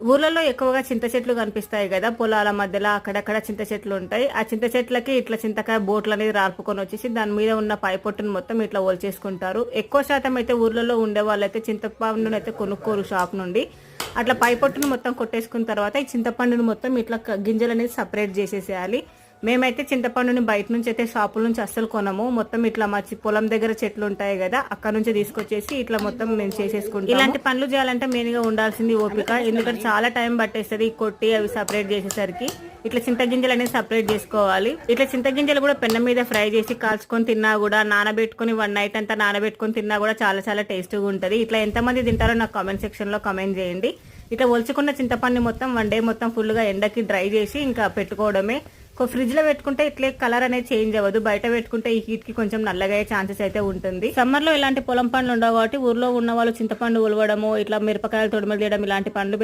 ఊర్లలో ఎక్కువగా చింత చెట్లు కనిపిస్తాయి కదా పొలాల మధ్యలో అక్కడక్కడ చింత చెట్లు ఉంటాయి. ఆ చింత చెట్లకి ఇట్లా చింతకాయ బోట్లు అనేది రాల్పుకొని వచ్చేసి దాని మీద ఉన్న పై పొట్టును మొత్తం ఇట్లా ఓల్చేసుకుంటారు ఎక్కువ శాతం అయితే ఊర్లలో ఉండే వాళ్ళైతే చింతపండును అయితే కొనుక్కోరు షాప్ నుండి. అట్లా పై పొట్టును మొత్తం కొట్టేసుకున్న తర్వాత ఈ చింతపండును మొత్తం ఇట్లా గింజలు అనేది సపరేట్ చేసేసేయాలి. మేమైతే చింతపండుని బయట నుంచి అయితే షాపుల నుంచి అస్సలు కొనము. మొత్తం ఇట్లా మా పొలం దగ్గర చెట్లు ఉంటాయి కదా అక్కడ నుంచి తీసుకొచ్చేసి ఇట్లా మొత్తం మేము చేసేసుకుంటాం ఇలాంటి పనులు చేయాలంటే మెయిన్గా ఉండాల్సింది ఓపిక. ఎందుకంటే చాలా టైం పట్టేస్తుంది కొట్టి అవి సపరేట్ చేసేసరికి. ఇట్లా చింతగింజలు అనేది సపరేట్ చేసుకోవాలి. ఇట్లా చింతగింజలు కూడా పెన్న మీద ఫ్రై చేసి కాల్చుకొని తిన్నా కూడా నానబెట్టుకొని వన్ నైట్ అంతా నానబెట్టుకొని తిన్నా కూడా చాలా చాలా టేస్టీగా ఉంటది. ఇట్లా ఎంతమంది తింటారో నాకు కామెంట్ సెక్షన్లో కామెంట్ చేయండి. ఇట్లా ఒలుచుకున్న చింతపండు మొత్తం వన్ డే మొత్తం ఫుల్గా ఎండకి డ్రై చేసి ఇంకా పెట్టుకోవడమే. ఫ్రిడ్జ్లో పెట్టుకుంటే ఇట్లే కలర్ అనేది చేంజ్ అవ్వదు. బయట పెట్టుకుంటే ఈ హీట్కి కొంచెం నల్లగా అయ్యే ఛాన్సెస్ అయితే ఉంటుంది. సమ్మర్లో ఇలాంటి పొలం పండ్లు ఉండవు కాబట్టి ఊర్లో ఉన్న వాళ్ళు చింతపండు ఉలవడము ఇట్లా మిరపకాయలు తొడిమలు తీయడం ఇలాంటి పండ్లు